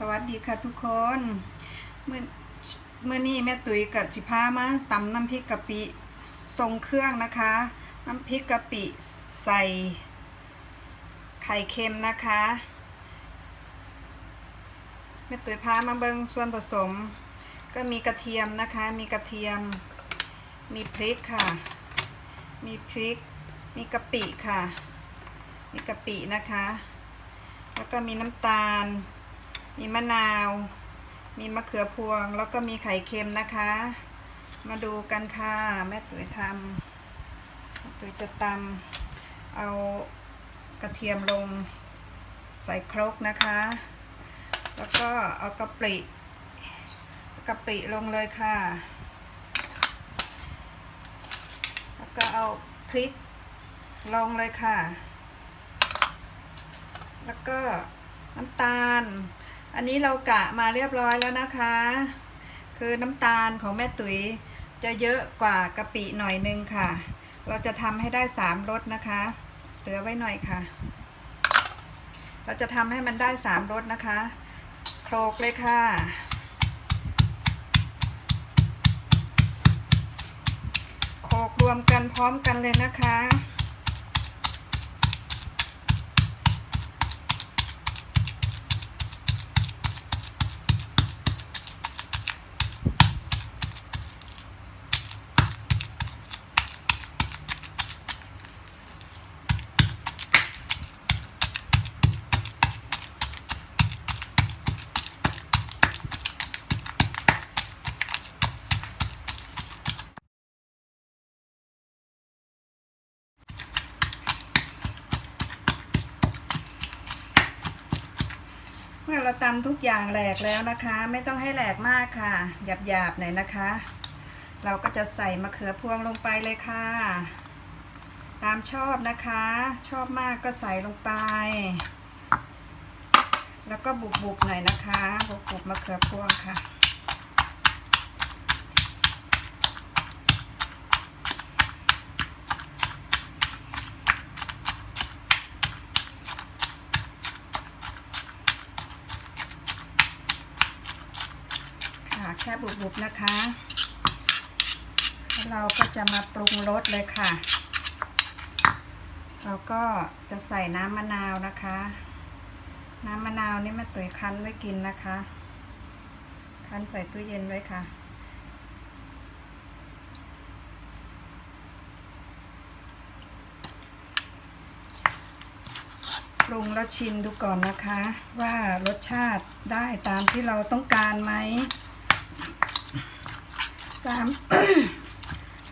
สวัสดีค่ะทุกคนเมื่อเมื่อนี้แม่ตุ๋ยกับสิพามาตำน้ำพริกกะปิทรงเครื่องนะคะ น้ำพริกกะปิใส่ไข่เค็มนะคะแม่ตุ๋ยพามาเบิ่งส่วนผสม ก็มีกระเทียมนะคะ มีกระเทียม มีพริกค่ะ มีพริก มีกะปิค่ะ มีกะปินะคะ แล้วก็มีน้ำตาล มีมะนาว มีมะเขือพวง แล้วก็มีไข่เค็มนะคะ มาดูกันค่ะ แม่ตุ๋ยทำแม่ตุ๋ยจะตำเอากระเทียมลงใส่ครกนะคะ แล้วก็เอากะปิกะปิลงเลยค่ะ แล้วก็เอาพริกลงเลยค่ะ แล้วก็น้ำตาล อันนี้เรากะมาเรียบร้อยแล้วนะคะ คือน้ำตาลของแม่ตุ๋ยจะเยอะกว่ากะปิหน่อยนึงค่ะ เราจะทำให้ได้สามรสนะคะ เหลือไว้หน่อยค่ะ เราจะทำให้มันได้สามรสนะคะ โครกเลยค่ะโขลกรวมกันพร้อมกันเลยนะคะ เราตำทุกอย่างแหลกแล้วนะคะ ไม่ต้องให้แหลกมากค่ะ หยาบหยาบหน่อยนะคะ เราก็จะใส่มะเขือพวงลงไปเลยค่ะ ตามชอบนะคะ ชอบมากก็ใส่ลงไป แล้วก็บุบๆหน่อยนะคะ บุบๆมะเขือพวงค่ะ บุบๆนะคะ เราก็จะมาปรุงรสเลยค่ะ เราก็จะใส่น้ำมะนาวนะคะ น้ำมะนาวนี่ม่ตุ๋ยคั้นไว้กินนะคะ คั้นใส่ตู้เย็นไว้ค่ะปรุงแล้วชิมดูก่อนนะคะ ว่ารสชาติได้ตามที่เราต้องการไหม สาม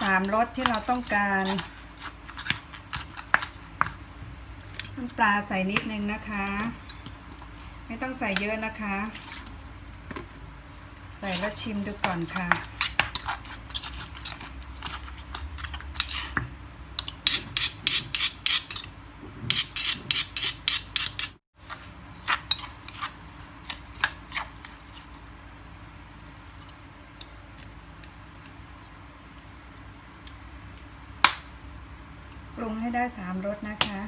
สามรสที่เราต้องการน้ำปลาใส่นิดนึงนะคะ ไม่ต้องใส่เยอะนะคะ ใส่แล้วชิมดูก่อนค่ะ ปรุงให้ได้สามรสนะคะ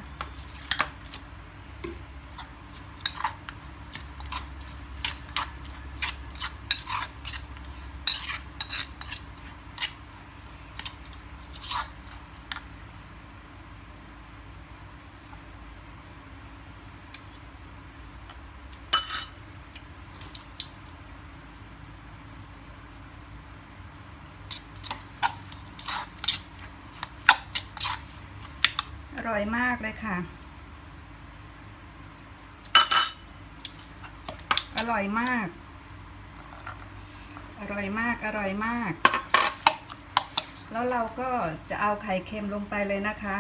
ร่อยมากเลยค่ะ อร่อยมาก อร่อยมาก อร่อยมาก แล้วเราก็จะเอาไข่เค็มลงไปเลยนะคะ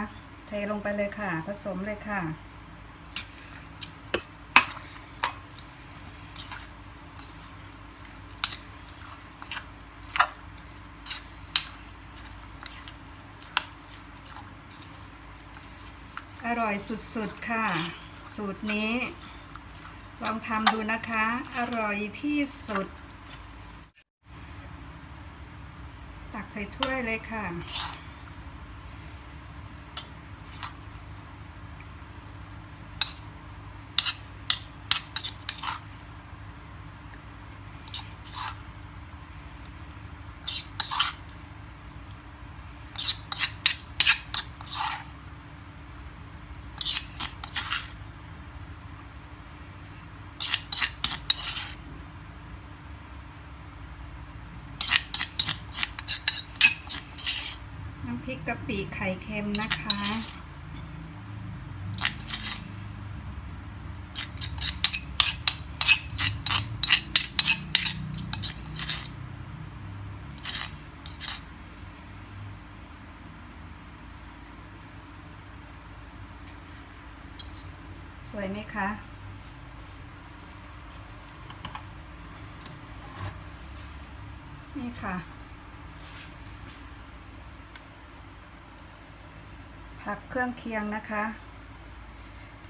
เทลงไปเลยค่ะ ผสมเลยค่ะ ร่อยสุดๆค่ะ สูตรนี้ ลองทำดูนะคะ อร่อยที่สุด ตักใส่ถ้วยเลยค่ะกะปิไข่เค็ มนะคะ สวยไหมคะนี่ค่ะ ผักเครื่องเคียงนะคะ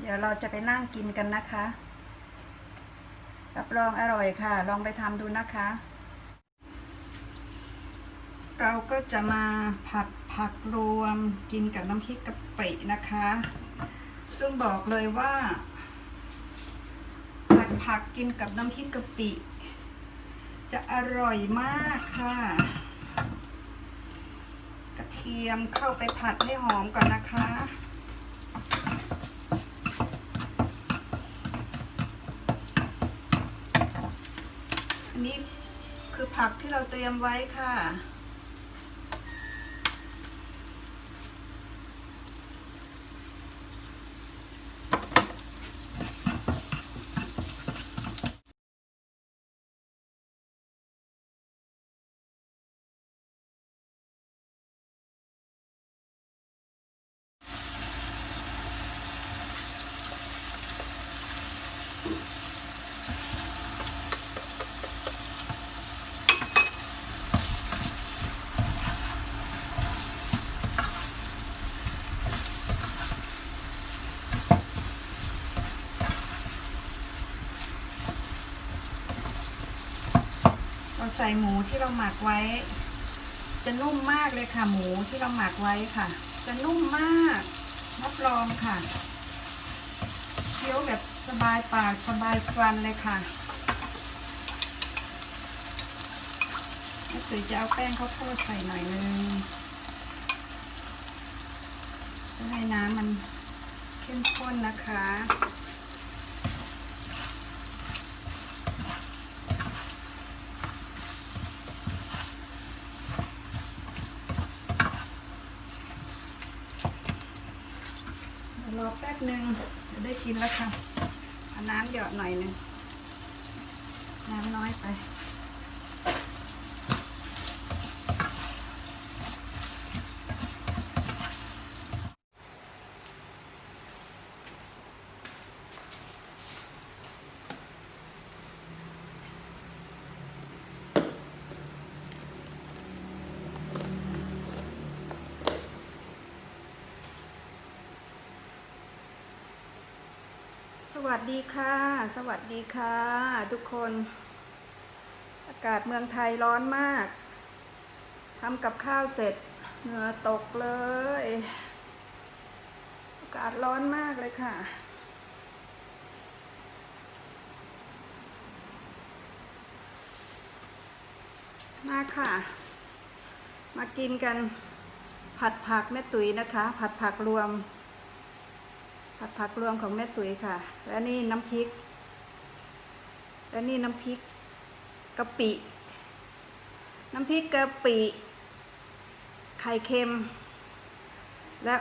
เดี๋ยวเราจะไปนั่งกินกันนะคะ รับรองอร่อยค่ะ ลองไปทำดูนะคะ เราก็จะมาผัดผักรวมกินกับน้ำพริกกะปินะคะ ซึ่งบอกเลยว่า ผัดผักกินกับน้ำพริกกะปิ จะอร่อยมากค่ะ ทียมเข้าไปผัดให้หอมก่อนนะคะ อันนี้คือผักที่เราเตรียมไว้ค่ะ เราใส่หมูที่เราหมักไว้ จะนุ่มมากเลยค่ะ หมูที่เราหมักไว้ค่ะ จะนุ่มมากรับรองค่ะเคี้ยวแบบสบายปากสบายฟันเลยค่ะแม่ตุ๋ยจะเอาแป้งข้าวโพดใส่หน่อยนึงจะให้น้ำมันเข้มข้นนะคะ เดี๋ยวรอแป๊บหนึ่งจะได้ กินแล้วค่ะเอาน้ำหยอดหน่อยหนึ่งน้ำน้อยไป สวัสดีค่ะ สวัสดีค่ะ ทุกคน อากาศเมืองไทยร้อนมากทำกับข้าวเสร็จเหงื่อตกเลย อากาศร้อนมากเลยค่ะ มาค่ะ มากินกันผัดผักแม่ตุ๋ยนะคะ ผัดผักรวม ผัดผักรวมของแม่ตุ๋ยค่ะ และนี่น้ำพริก และนี่น้ำพริกกะปิ น้ำพริกกะปิ ไข่เค็ม และ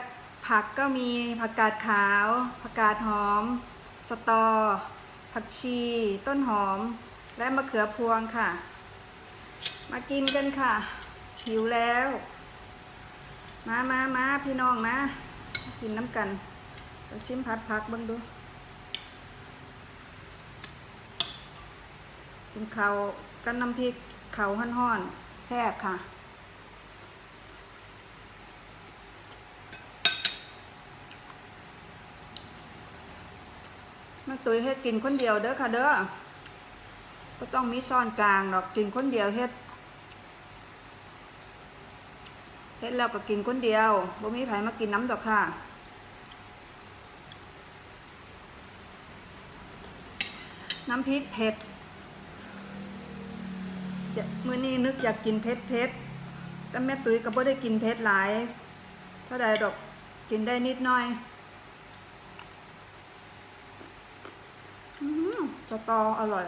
ผักก็มีผักกาดขาว ผักกาดหอม สตอ ผักชี ต้นหอม และมะเขือพวงค่ะ มากินกันค่ะ หิวแล้ว มามามาพี่น้องมา กินน้ำกัน เราชิมผัดผักบ้างดูเป็นเขาวกันน้ำพริกเขาวห่อนๆแซ่บค่ะแม่ตุ้ยเฮ็ดกินคนเดียวเด้อค่ะเด้อก็ต้องมีซ่อนกลางหรอกกินคนเดียวเฮ็ดเฮ็ดแล้วก็กินคนเดียวบ่มีไผมากินน้ำดอกค่ะ น้ำพริกเผ็ดเมื่อนี้นึกอยากกินเผ็ดเผ็ดแต่แม่ตุ้ยก็บ่ได้กินเผ็ดหลาย เท่าใดดอกกินได้นิดหน่อยอืมสตออร่อย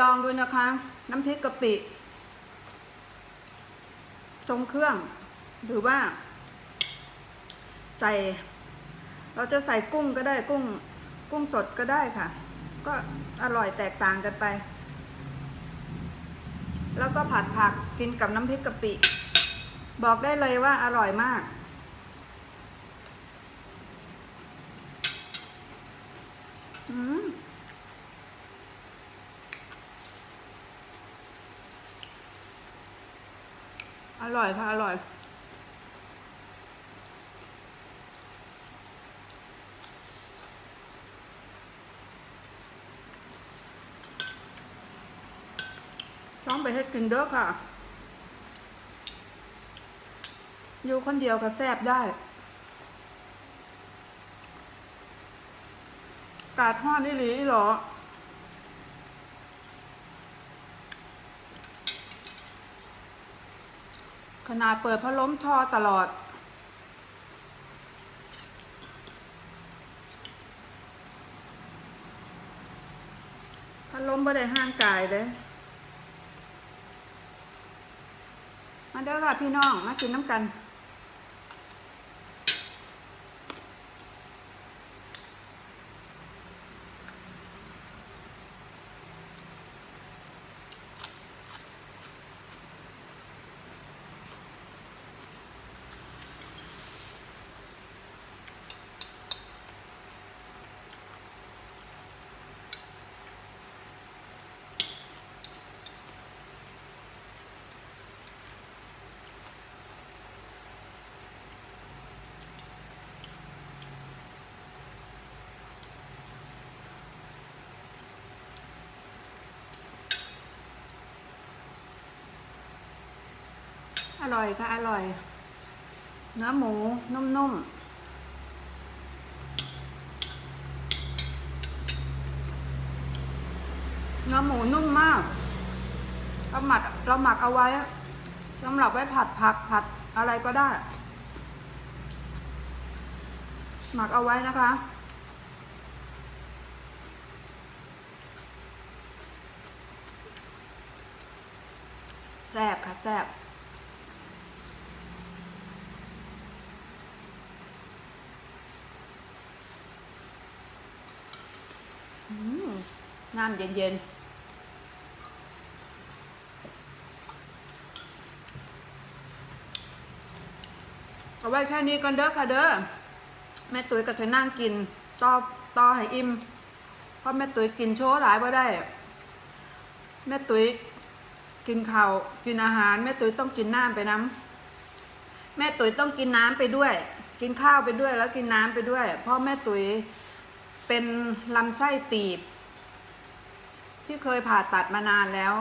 ลองดูนะคะ น้ำพริกกะปิทรงเครื่อง หรือว่า ใส่ เราจะใส่กุ้งก็ได้กุ้ง กุ้งสดก็ได้ค่ะ ก็อร่อยแตกต่างกันไป แล้วก็ผัดผักกินกับน้ำพริกกะปิ บอกได้เลยว่าอร่อยมากอืม ร่อยค่ะอร่อย ต้องไปให้กินเด้อค่ะ อยู่คนเดียวก็แซ่บได้กาดห้อนนี่หรือหรอ ขนาดเปิดพัดลมทอตลอด พัดลมบ่ได้ห่างกายเลยมาเด้อค่ะพี่น้อง มากินน้ำกัน อร่อยค่ะ อร่อย เนื้อหมูนุ่มๆเนื้อหมูนุ่มมาก เราหมักเราหมักเอาไว้สำหรับไว้ผัดผักผัดอะไรก็ได้ หมักเอาไว้นะคะ แซ่บค่ะแซ่บ อืม น้ำเย็นๆ เอาไว้แค่นี้ก่อนเด้อค่ะเด้อ แม่ตุ๋ยก็จะนั่งกินต่อต่อให้อิ่ม เพราะแม่ตุ๋ยกินโชว์หลายบ่ได้ แม่ตุ๋ยกินข้าวกินอาหาร แม่ตุ๋ยต้องกินน้ำไปน้ำแม่ตุ๋ยต้องกินน้ำไปด้วย กินข้าวไปด้วยแล้วกินน้ำไปด้วย เพราะแม่ตุ๋ยเป็นลำไส้ตีบ ที่เคยผ่าตัดมานานแล้ว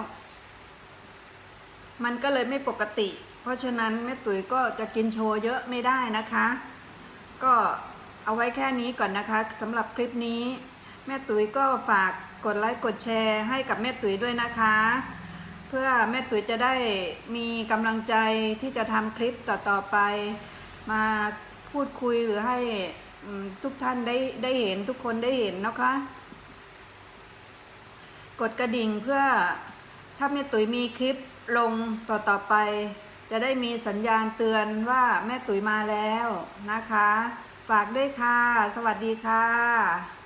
มันก็เลยไม่ปกติ เพราะฉะนั้นแม่ตุ๋ยก็จะกินโชว์เยอะไม่ได้นะคะ ก็เอาไว้แค่นี้ก่อนนะคะสำหรับคลิปนี้ แม่ตุ๋ยก็ฝากกดไลค์กดแชร์ให้กับแม่ตุ๋ยด้วยนะคะ เพื่อแม่ตุ๋ยจะได้มีกำลังใจที่จะทำคลิปต่อๆไป มาพูดคุยหรือให้ทุกท่านได้ได้เห็นทุกคนได้เห็นนะคะ กดกระดิ่งเพื่อถ้าแม่ตุ๋ยมีคลิปลงต่อๆไป จะได้มีสัญญาณเตือนว่าแม่ตุ๋ยมาแล้วนะคะ ฝากด้วยค่ะ สวัสดีค่ะ